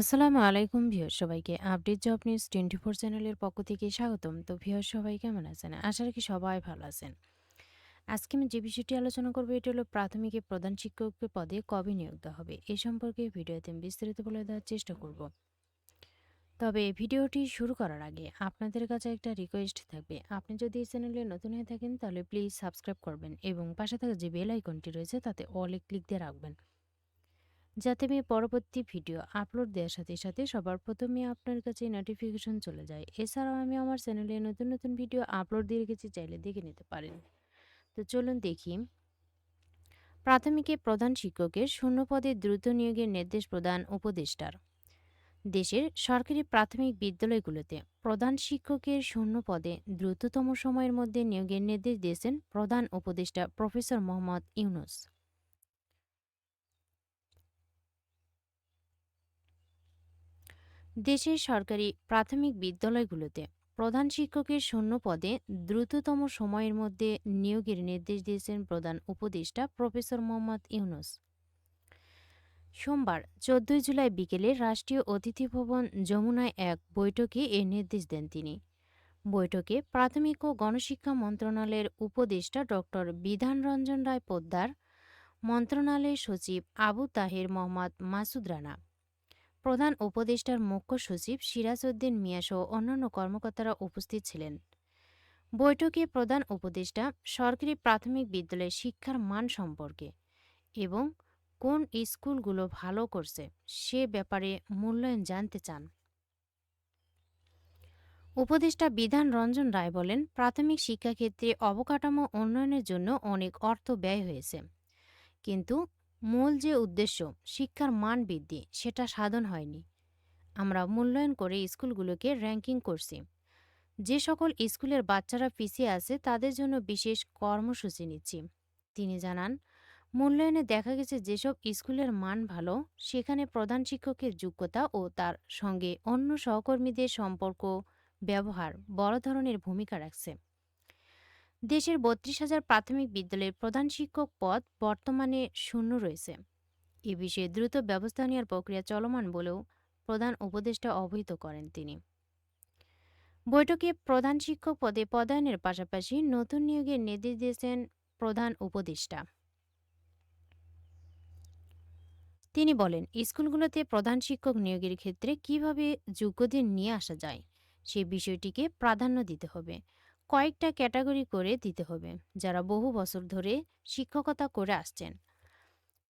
আসসালামু আলাইকুম ভিউয়ার, সবাইকে update job news twenty four চ্যানেলের পক্ষ থেকে স্বাগতম। তো ভিউয়ার, সবাই কেমন আছেন? আশা রাখি সবাই ভালো আছেন। আজকে আমি যে বিষয়টি আলোচনা করব, এটি হলো প্রাথমিকে প্রধান শিক্ষক পদে কবে নিয়োগ দেওয়া হবে? এ সম্পর্কে ভিডিওতে আমি বিস্তারিত বলে দেওয়ার চেষ্টা করব। তবে ভিডিওটি শুরু করার আগে আপনাদের কাছে একটা রিকোয়েস্ট থাকবে। আপনি যদি এই চ্যানেলে নতুন হয়ে থাকেন, তাহলে প্লিজ সাবস্ক্রাইব করবেন এবং পাশে থাকা যে বেল আইকনটি রয়েছে, তাতে অলে ক্লিক দিয়ে রাখবেন। যাতে আমি পরবর্তী ভিডিও আপলোড দেওয়ার সাথে সাথে সবার প্রথমে আপনার কাছে নোটিফিকেশন চলে যায়। এছাড়াও আমি আমার চ্যানেলে নতুন নতুন ভিডিও আপলোড দিয়ে রেখেছি, চাইলে দেখে নিতে পারেন। তো চলুন দেখি। প্রাথমিকে প্রধান শিক্ষকের শূন্য পদে দ্রুত নিয়োগের নির্দেশ প্রদান উপদেষ্টার। দেশের সরকারি প্রাথমিক বিদ্যালয়গুলোতে প্রধান শিক্ষকের শূন্য পদে দ্রুততম সময়ের মধ্যে নিয়োগের নির্দেশ দিয়েছেন প্রধান উপদেষ্টা প্রফেসর মোহাম্মদ ইউনুস। দেশের সরকারি প্রাথমিক বিদ্যালয়গুলোতে প্রধান শিক্ষকের শূন্য পদে দ্রুততম সময়ের মধ্যে নিয়োগের নির্দেশ দিয়েছেন প্রধান উপদেষ্টা প্রফেসর মোহাম্মদ ইউনুস। সোমবার, চোদ্দই জুলাই বিকেলে রাষ্ট্রীয় অতিথি ভবন যমুনায় এক বৈঠকে এ নির্দেশ দেন তিনি। বৈঠকে প্রাথমিক ও গণশিক্ষা মন্ত্রণালয়ের উপদেষ্টা ডক্টর বিধান রঞ্জন রায় পোদ্দার, মন্ত্রণালয়ের সচিব আবু তাহের মোহাম্মদ মাসুদ রানা প্রধান উপদেষ্টার মুখ্য সচিব সিরাজ উদ্দিন মিয়াসহ অন্যান্য কর্মকর্তারা উপস্থিত ছিলেন। বৈঠকে প্রধান উপদেষ্টা সরকারি প্রাথমিক বিদ্যালয়ের শিক্ষার মান সম্পর্কে এবং কোন স্কুলগুলো ভালো করছে সে ব্যাপারে মূল্যায়ন জানতে চান। উপদেষ্টা বিধান রঞ্জন রায় বলেন, প্রাথমিক শিক্ষাক্ষেত্রে অবকাঠামো উন্নয়নের জন্য অনেক অর্থ ব্যয় হয়েছে। কিন্তু মূল যে উদ্দেশ্য, শিক্ষার মান বৃদ্ধি, সেটা সাধন হয়নি। আমরা মূল্যায়ন করে স্কুলগুলোকে র্যাঙ্কিং করছি। যে সকল স্কুলের বাচ্চারা পিছিয়ে আছে, তাদের জন্য বিশেষ কর্মসূচি নিচ্ছি। তিনি জানান, মূল্যায়নে দেখা গেছে যেসব স্কুলের মান ভালো, সেখানে প্রধান শিক্ষকের যোগ্যতা ও তার সঙ্গে অন্য সহকর্মীদের সম্পর্ক, ব্যবহার বড় ধরনের ভূমিকা রাখছে। দেশের বত্রিশ হাজার প্রাথমিক বিদ্যালয়ের প্রধান শিক্ষক পদ বর্তমানে শূন্য রয়েছে। এ বিষয়ে দ্রুত ব্যবস্থা নেওয়ার প্রক্রিয়া চলমান বলেও প্রধান উপদেষ্টা অবহিত করেন তিনি। বৈঠকে প্রধান শিক্ষক পদে পদায়নের পাশাপাশি নতুন নিয়োগের নির্দেশ দিয়েছেন প্রধান উপদেষ্টা। তিনি বলেন, স্কুলগুলোতে প্রধান শিক্ষক নিয়োগের ক্ষেত্রে কীভাবে যোগ্যদের নিয়ে আসা যায় সে বিষয়টিকে প্রাধান্য দিতে হবে। কয়েকটা ক্যাটাগরি করে দিতে হবে, যারা বহু বছর ধরে শিক্ষকতা করে আসছেন।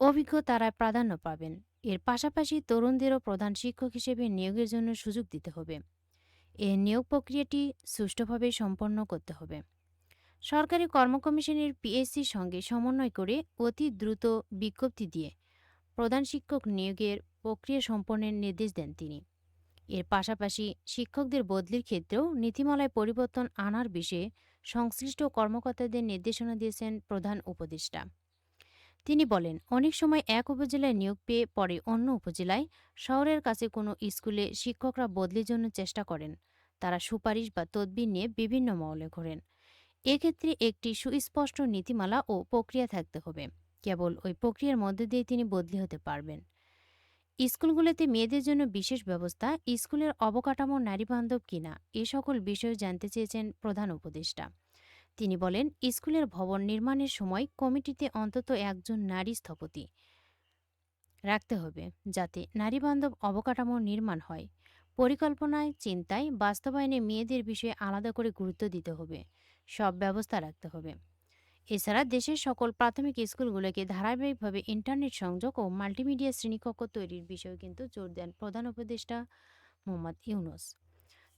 অভিজ্ঞ তারা প্রাধান্য পাবেন। এর পাশাপাশি তরুণদেরও প্রধান শিক্ষক হিসেবে নিয়োগের জন্য সুযোগ দিতে হবে। এ নিয়োগ প্রক্রিয়াটি সুষ্ঠুভাবে সম্পন্ন করতে হবে। সরকারি কর্মকমিশনের পিএসসির সঙ্গে সমন্বয় করে অতি দ্রুত বিজ্ঞপ্তি দিয়ে প্রধান শিক্ষক নিয়োগের প্রক্রিয়া সম্পন্নের নির্দেশ দেন তিনি। এর পাশাপাশি শিক্ষকদের বদলির ক্ষেত্রেও নীতিমালায় পরিবর্তন আনার বিষয়ে সংশ্লিষ্ট কর্মকর্তাদের নির্দেশনা দিয়েছেন প্রধান উপদেষ্টা। তিনি বলেন, অনেক সময় এক উপজেলায় নিয়োগ পেয়ে পরে অন্য উপজেলায় শহরের কাছে কোনো স্কুলে শিক্ষকরা বদলির জন্য চেষ্টা করেন। তারা সুপারিশ বা তদবির নিয়ে বিভিন্ন মহলে ঘোরেন। এক্ষেত্রে একটি সুস্পষ্ট নীতিমালা ও প্রক্রিয়া থাকতে হবে। কেবল ওই প্রক্রিয়ার মধ্যে দিয়ে তিনি বদলি হতে পারবেন। স্কুলগুলোতে মেয়েদের জন্য বিশেষ ব্যবস্থা, স্কুলের অবকাঠামো, নারীবান্ধব কিনা, এ সকল বিষয় জানতে চেয়েছেন প্রধান উপদেষ্টা। তিনি বলেন, স্কুলের ভবন নির্মাণের সময় কমিটিতে অন্তত একজন নারী স্থপতি রাখতে হবে যাতে নারীবান্ধব অবকাঠামো নির্মাণ হয়। পরিকল্পনায়, চিন্তায় বাস্তবায়নে মেয়েদের বিষয়ে আলাদা করে গুরুত্ব দিতে হবে। সব ব্যবস্থা রাখতে হবে। এছাড়া দেশের সকল প্রাথমিক স্কুলগুলোকে ধারাবাহিকভাবে ইন্টারনেট সংযোগ ও মাল্টিমিডিয়া শ্রেণীকক্ষ তৈরির বিষয়ে কিন্তু জোর দেন প্রধান উপদেষ্টা মোহাম্মদ ইউনুস।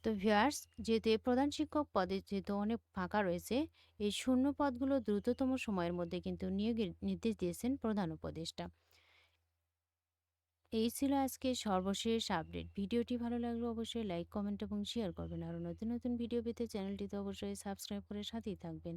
তো ভিউয়ার্স, যেহেতু এই প্রধান শিক্ষক পদে যেহেতু অনেক ফাঁকা রয়েছে, এই শূন্য পদগুলো দ্রুততম সময়ের মধ্যে কিন্তু নিয়োগের নির্দেশ দিয়েছেন প্রধান উপদেষ্টা। এই ছিল আজকে সর্বশেষ আপডেট। ভিডিওটি ভালো লাগলে অবশ্যই লাইক, কমেন্ট এবং শেয়ার করবেন। আরও নতুন নতুন ভিডিও পেতে চ্যানেলটিতে অবশ্যই সাবস্ক্রাইব করে সাথেই থাকবেন।